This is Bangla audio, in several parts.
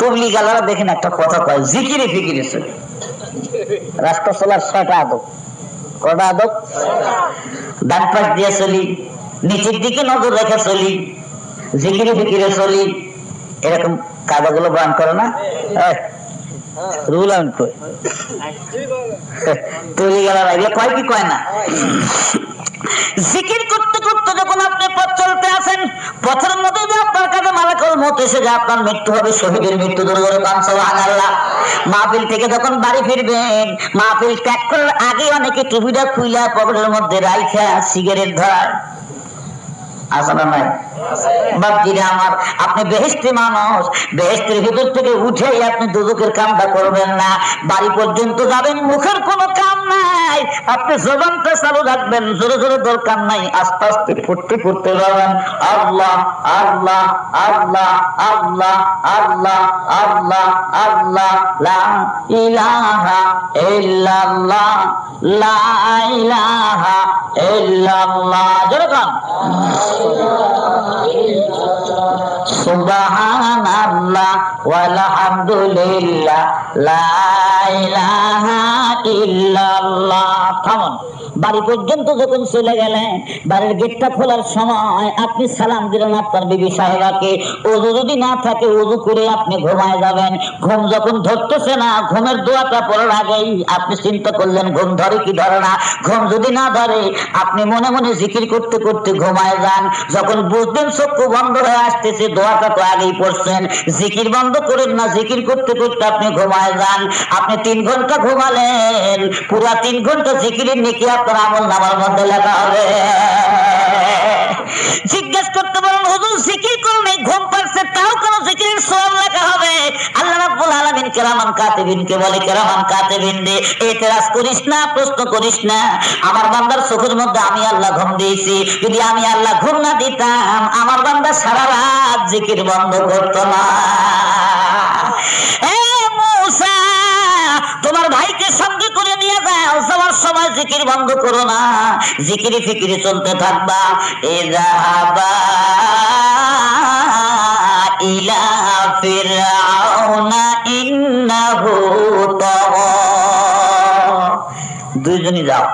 তবলি গালারা দেখেন একটা কথা কয়, জিকিরে ফিকিরে রাস্তা চলার ছয়টা আদব। কটা আদব? ডান পাশ দিয়ে চলি, নিচের দিকে নজর রেখে চলি, জিকিরে ফিকিরে চলি। এরকম কাদাগুলো বান করে না? রুল আমি কই তৈরি গেল এগুলো কয় কি কয় না? জিকির করতে করতে যখন আপনি পথ চলতে আছেন পথের মধ্যে আপনার কাছে মত এসে যে আপনার মৃত্যু হবে, শহীদের মৃত্যু দূর করে পান মাহফিল থেকে যখন বাড়ি ফিরবেন, মাহফিল ত্যাগ করার আগে অনেকে টিভিটা খুইলা পকেটের মধ্যে রাইখা সিগারেট ধরায়। আছে না নাই? আমার, আপনি বেহেস্তি মানুষ বেহেস্তের ভিতর থেকে উঠেই আপনি দুদকের কামটা করবেন না। বাড়ি পর্যন্ত যাবেন, মুখের কোনো কাম নাই। আপনি জবানটা চালু রাখবেন, জোরে জোরে দরকার নাই। আস্তে আস্তে ফুটতে ফুটতে যাবেন। আল্লাহ আল্লাহ আল্লাহ আল্লাহ আল্লাহ আল্লাহ আল্লাহ, লা ইলাহা ইল্লাল্লাহ, লা ইলাহা ইল্লাল্লাহ জোরে কান। সুবহানাল্লাহ ওয়ালহামদুলিল্লাহ লা ইলাহা ইল্লাল্লাহ থামুন। বাড়ি পর্যন্ত যখন চলে গেলেন বাড়ির গেটটা খোলার সময় আপনি সালাম দিলেন আপনার বিবি সাহেবাকে। ওজু যদি না থাকে ওজু করে আপনি ঘুমায় যাবেন। ঘুম যখন ধরতেছে না, ঘুমের দোয়াটা পড়ার আগেই আপনি চিন্তা করলেন, ঘুম ধরে কি ধরে না? ঘুম যদি না ধরে, আপনি মনে মনে জিকির করতে করতে ঘুমায় যান। যখন বুঝবেন চক্ষু বন্ধ হয়ে আসতেছে, দোয়াটা তো আগেই পড়ছেন। জিকির বন্ধ করেন না, জিকির করতে করতে আপনি ঘুমায় যান। আপনি তিন ঘণ্টা ঘুমালেন, পুরা তিন ঘণ্টা জিকিরের নেকি আপনার আমল নামার মধ্যে লেখা হবে। জিজ্ঞেস করতে পারেন হুজুর, জিকির করুন, এই ঘুম পাচ্ছে তাও কোন জিকিরের সওয়াব লেখা হবে? আল্লাহ রাব্বুল আলামিন কেরামান কাতিবিন কে বলে, কেরামান কাতিবিন রে, এতরাজ করিস না, প্রশ্ন করিস না। আমার বান্দার চোখের মধ্যে আমি আল্লাহ ঘুম দিয়েছি। যদি আমি আল্লাহ ঘুম না দিতাম, আমার বান্দা সারা রাত জিকির বন্ধ করতো না। জিকির বন্ধ করো না। জিকিরি ফিকিরি চলতে থাকবা। এ যাও।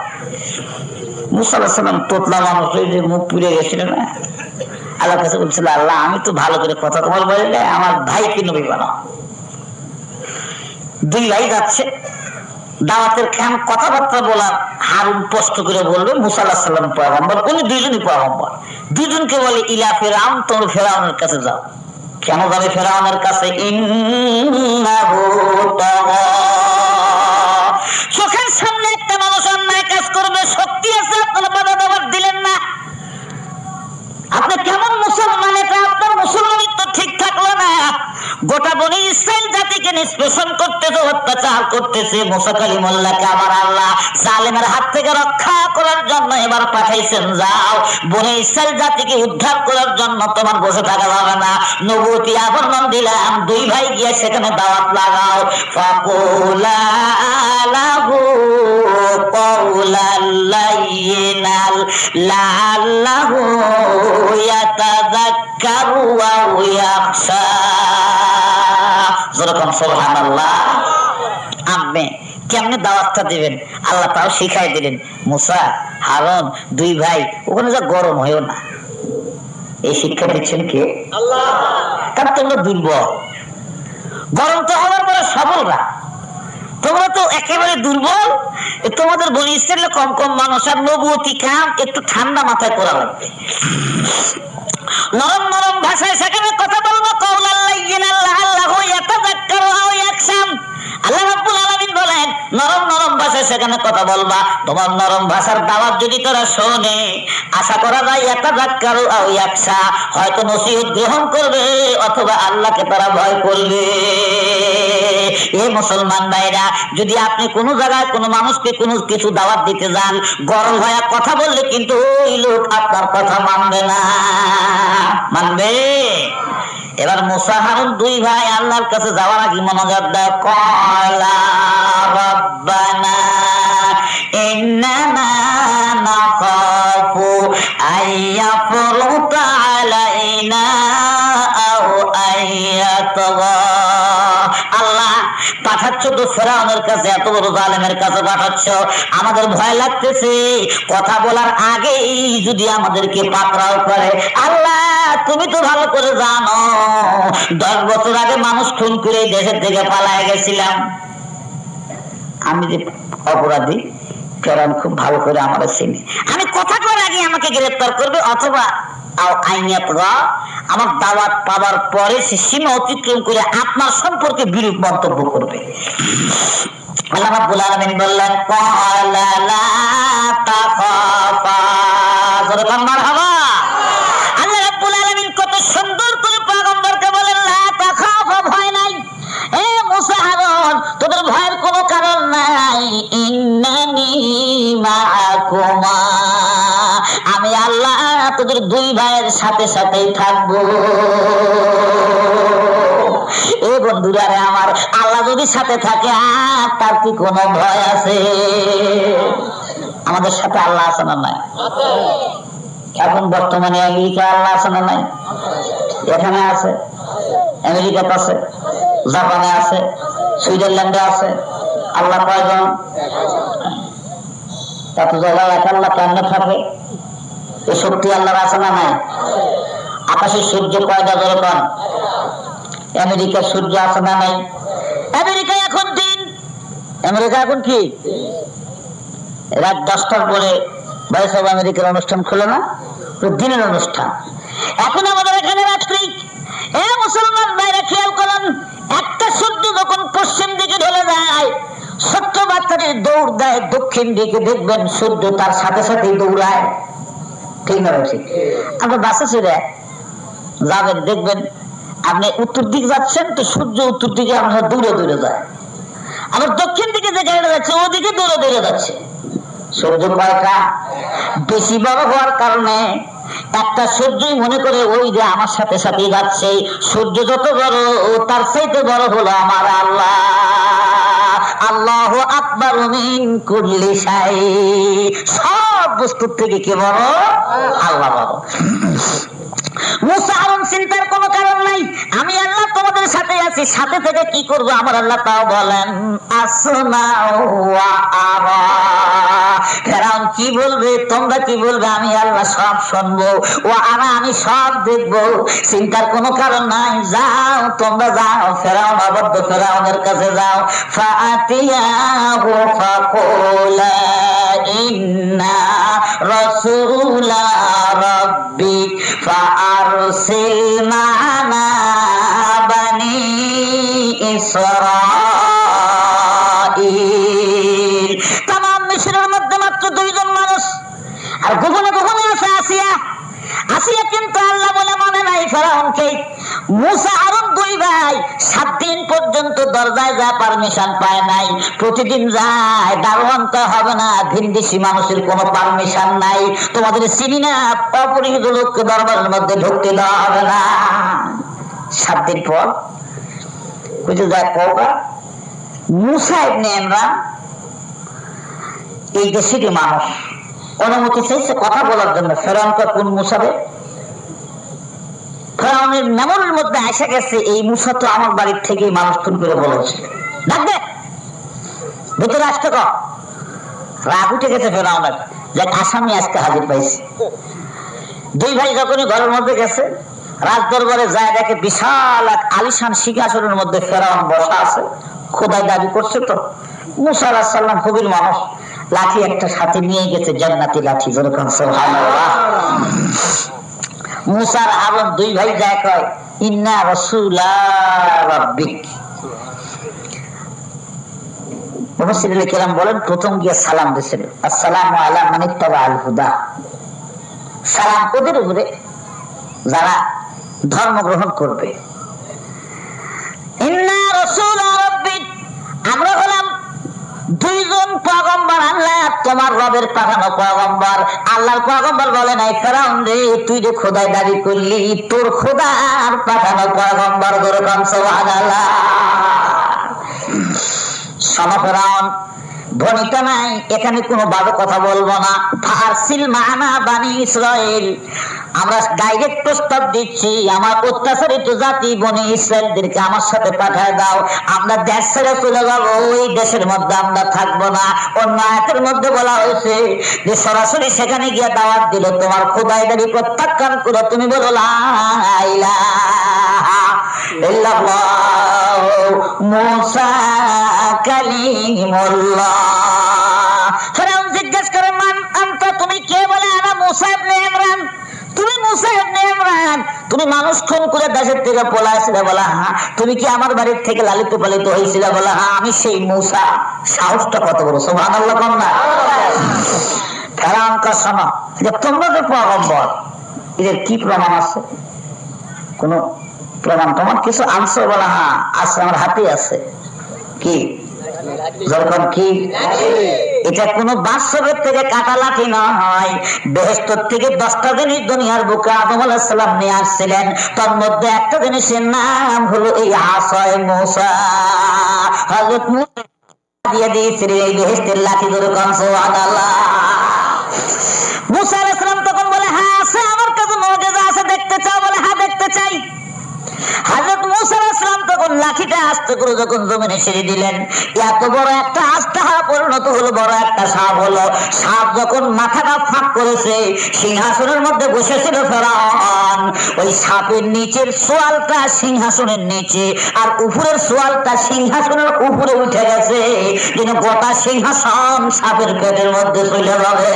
মুসা সালাম তোতলা মানুষ মুখ পুড়ে গেছিল না? আল্লাহ কাছে বলছিল, আল্লাহ, আমি তো ভালো করে কথা তোমার বলে আমার ভাইকে নবী বানাও। দুই ভাই যাচ্ছে। দাওয়াতের খান কথাবার্তা বলার হারুন স্পষ্ট করে বলবে মুসাল্লাহ সাল্লাম পয়গম্বর, উনি দুইজনই পয়গম্বর। দুইজনকে বলে, ইলা ফেরাউন, তোর ফেরাউনের কাছে যাও। কেন যাবে ফেরাউনের কাছে? চোখের সামনে একটা মানুষ অন্যায় কাজ করবে, সত্যি আছে আপনারা বাধা দেওয়ার দিলেন না। আপনি কেমন গোটা বনি ইসরায়েল জাতিকে নিষ্পেষণ করতেছে অত্যাচার করতেছে। মুসা কালিমুল্লাহকে আমার আল্লাহ জালেমের হাত থেকে রক্ষা করার জন্য এবার পাঠাইছেন, যাও। বনি ইসরায়েল জাতিকে উদ্ধার করার জন্য তোমার বসে থাকা যাবে না। নবতী আবরণ দিলাম, দুই ভাই গিয়ে সেখানে দাওয়াত লাগাও। ফাকুলা কওলাল লাইনাল লাআল্লাহু ইয়াতাযাক্কারু আও ইয়াখশা। যেরকম সুবহানাল্লাহ। আপনি কেমনে দাওয়াতটা দিবেন? আল্লাহ তাও শিখাই দিলেন। মুসা, হারন, দুই ভাই, ওখানে যা গরম, হয়েও না। এই শিক্ষা দিচ্ছেন কে? আল্লাহ কারণ তোমরা দুর্বল। গরম তো হওয়ার পরে সবলরা তোমরা তো একেবারে দুর্বল। তোমাদের বনি ইসরায়েলে কম কম মানুষ, আর নবুয়তি কাম একটু ঠান্ডা মাথায় করা লাগবে। নরম নরম ভাষায় সেখানে সেখানে কথা বলবা। তোমার নরম ভাষার দাওয়াত যদি তোরা শোনে, আশা করা যায়, ইয়াতাযাক্কারু আও ইয়াকসা, হয়তো নসিহত গ্রহণ করবে অথবা আল্লাহকে তারা ভয় করবে। এ মুসলমান ভাইরা, যদি আপনি কোন জায়গায় কোনো মানুষকে কোনো কিছু দাওয়াত দিতে যান, গরম হয়ে কথা বললে কিন্তু ওই লোক আপনার কথা মানবে না। মানবে? এবার মুসা দুই ভাই আল্লাহর কাছে যাওয়ার আগে মনোযোগ দেয় কলা রব্বানা ইন্নানা নাখাফু আইয়াফরুতা আলাইনা আও আইয়াতগা পাঠাচ্ছ তো ফেরাউনের কাছে, এত বড় জালেমের কাছে পাঠাচ্ছ। আমাদের ভয় লাগতেছে। কথা বলার আগেই যদি আমাদেরকে পাকড়াও করে। আল্লাহ, তুমি তো ভালো করে জানো, দশ বছর আগে মানুষ খুন করে দেশের থেকে পালায় গেছিলাম। আমি যে অপরাধী ফেরাউন খুব ভালো করে আমার চিনি। আমি কথা করার আগে আমাকে গ্রেফতার করবে, অথবা আমার দাওয়াত পাবার পরে সে সীমা অতিক্রম করে আপনার সম্পর্কে বিরূপ মন্তব্য করবে। আল্লাহ বললেন ক্বালা লা ভাইয়ের সাথে সাথেই থাকব। এ বন্ধুরা, আমার আল্লাহ যদি সাথে থাকে, আর তার কি কোনো ভয় আছে? আমাদের সাথে আল্লাহ আছে না নাই? এখন বর্তমানে আমেরিকা আল্লাহ আছে না নাই? এখানে আছে, আমেরিকাতে আছে, জাপানে আছে, সুইজারল্যান্ডে আছে, আল্লাহ কয়জন? এত জায়গায় এক আল্লাহ কেমনে থাকে। এই শক্তি আল্লাহর আছে না নাই? আকাশে সূর্য কয়টা ধরে পান আমেরিকার সূর্য আছে না নাই? আমেরিকা এখন দিন। আমেরিকা এখন কি? রাত দশটার পরে ভয়েস অব আমেরিকার অনুষ্ঠান খুলে না? দিনের অনুষ্ঠান। এখন আমাদের এখানে রাত্রি। এ মুসলমান বাইরে খেয়াল করুন, একটা সূর্য যখন পশ্চিম দিকে ঢলে যায়, ছোট্ট বাচ্চাটি দৌড় দেয়, দক্ষিণ দিকে দেখবেন সূর্য তার সাথে সাথে দৌড়ায়। না ঠিক আমরা যাবেন, দেখবেন, আপনি উত্তর দিকে যাচ্ছেন, তো সূর্য উত্তর দিকে আপনার দূরে দূরে যায়। আবার দক্ষিণ দিকে যে গাড়িটা যাচ্ছে, ওদিকে দূরে দূরে যাচ্ছে। সূর্য কয়টা বেশি বড় হওয়ার কারণে একটা সূর্যই মনে করে, ওই যে আমার সাথে সাথে যাচ্ছে, সূর্য যত বড়, ও তার চাইতে বড় হলো আমার আল্লাহ। আল্লাহ আকবার মিন কুল্লি শাই। সব বস্তুর থেকে কি বড় আল্লাহ বড় মুসা হারুন চিন্তার কোনো কারণ নাই। আমি আল্লাহ তোমাদের সাথে আছি, সাথে থেকে কি করব? আমার আল্লাহ তাও বলেন, আসনা ওয়া আরা। ফেরাউন কি বলবে? তোমরা কি বলবে? আমি আল্লাহ সব শুনব ও আনা আমি সব দেখব। চিন্তার কোনো কারণ নাই। যাও, তোমরা যাও। ফেরাউন আবদ্ধ ফেরাউনের কাছে যাও। ফাতিয়াহু ইসরা। আর গোপনে গোপনে আছে আসিয়া। আসিয়া কিন্তু আল্লাহ বলে মানে নাই ফেরাউনকে, মুসা আরব দুই ভাই সাত দিন পর্যন্ত দরজায় যা পারমিশন পায় নাই, প্রতিদিন যায়, দারোয়ান তো হবে না, ভিনদেশি মানুষের কোনো পারমিশন নাই, তোমাদের চিনি না অপরিচিত লোককে দরবারের মধ্যে ঢুকতে দেওয়া হবে না। সাত দিন পর, বুঝে যায় কৌকা মুসা ইবনে ইমরান, এই দেশেরই মানুষ। অনুমতি চাইছে কথা বলার জন্য। ফেরাউনকে কোন মুসাবে ফেরাউনের মেমোরির মধ্যে আসা গেছে, এই মুসা তো আমার বাড়ির থেকে মানুষ খুন করে বলেছে। ডাকবে ভেতরে আসতে ক রাগ উঠে গেছে ফেরাউনের। যে আসামি আজকে হাজির পাইছে। দুই ভাই যখনই ঘরের মধ্যে গেছে রাজ দরবারে যায় দেখে বিশাল এক আলিশান সিংহাসনের মধ্যে ফেরাউন বসা আছে। খোদাই দাবি করছে তো। মুসা আলাহ সাল্লাম কবির মানুষ। লাঠি একটা সাথে নিয়ে গেছে, জান্নাতি লাঠি যেরকম মুসার আরব দুই ভাই যায় কয় ইন্না রাসূলা বলেন, প্রথম গিয়ে সালাম দিয়েছিল। আসসালামু আলা আল হুদা। সালাম ওদের উপরে? যারা ধর্ম গ্রহণ করবে। ইন্না আমরা দুইজন পয়গম্বর আল্লাহ তোমার রবের পাঠানো পয়গম্বর। আল্লাহর পয়গম্বর বলে, নাই ফেরাউন রে, তুই যে খোদাই দাবি করলি, তোর খোদার পাঠানো পয়গম্বর যেরকম আল্লাহ শোনো ফেরাউন ধ্বনিটা নাই, এখানে কোনো ভালো কথা বলব না। ফার্সিল মানা বানি ইসরায়েল আমরা ডাইরেক্ট প্রস্তাব দিচ্ছি, আমার অত্যাচারিত জাতি বনি ইসরায়েলদেরকে আমার সাথে পাঠায় দাও। আমরা দেশ ছেড়ে চলে যাব, ওই দেশের মধ্যে আমরা থাকব না। অন্য আয়াতের মধ্যে বলা হয়েছে যে, সরাসরি সেখানে গিয়ে দাওয়াত দিল, তোমার খোদাই দাবি প্রত্যাখ্যান করো, তুমি বলো, লা ইলাহা ইল্লাল্লাহ মুসা কালিমুল্লাহ। জিজ্ঞেস করে, মান তুমি কে? বলে, আনা মুসা ইবনে ইমরান। তুমি মুসা ইবনে ইমরান? তুমি মানুষ খুন করে দেশের থেকে বলা হ্যাঁ তুমি কি আমার বাড়ির থেকে লালিত পালিত হয়েছিল বলা হ্যাঁ আমি সেই মুসা। সাহসটা কত বড়? সুবহানাল্লাহ, কম না। যে তোমরা যে পয়গম্বর, এদের কি প্রমাণ আছে? কোন প্রমাণ তোমার কিছু আনছো বলা হ্যাঁ আছে, আমার হাতে আছে। কি? যখন কি? এটা কোন বাস্তবের থেকে কাটা লাঠি না হয় বেহেস্তর থেকে দশটা জিনিস দুনিয়ার বুকে আদম আলাহিসাল্লাম নিয়ে আসছিলেন। তার মধ্যে একটা জিনিসের নাম হলো এই আশয় মূসা। হযরত দিয়ে দিয়েছিলেন এই লাঠি ধরে আদাল্লাহ লাঠিটা আস্তে করে যখন জমিনে ছেড়ে দিলেন, এত বড় একটা আস্থা পরিণত হলো, বড় একটা সাপ হলো। সাপ যখন মাথাটা ফাঁক করেছে, সিংহাসনের মধ্যে বসেছিল ফেরাউন। ওই সাপের নিচের সোয়ালটা সিংহাসনের নিচে, আর উপরের সোয়ালটা সিংহাসনের উপরে উঠে গেছে। যেন গোটা সিংহাসন সাপের পেটের মধ্যে চলে যাবে।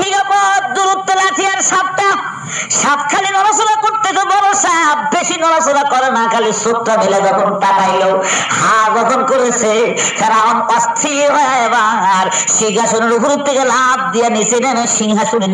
নিরাপদ দূরত্ব লাঠি আর সাপটা সাপ খালি নড়াচড়া তো বড় সাপ। বেশি নড়াচড়া করে না, খালি সুপটা মেলে যখন তাকাইলো, হা যখন করেছে, ফেরাউন অস্থির হয়ে এবার সিংহাসনের উপর থেকে লাভ দিয়ে নিচে নেমে সিংহাসনের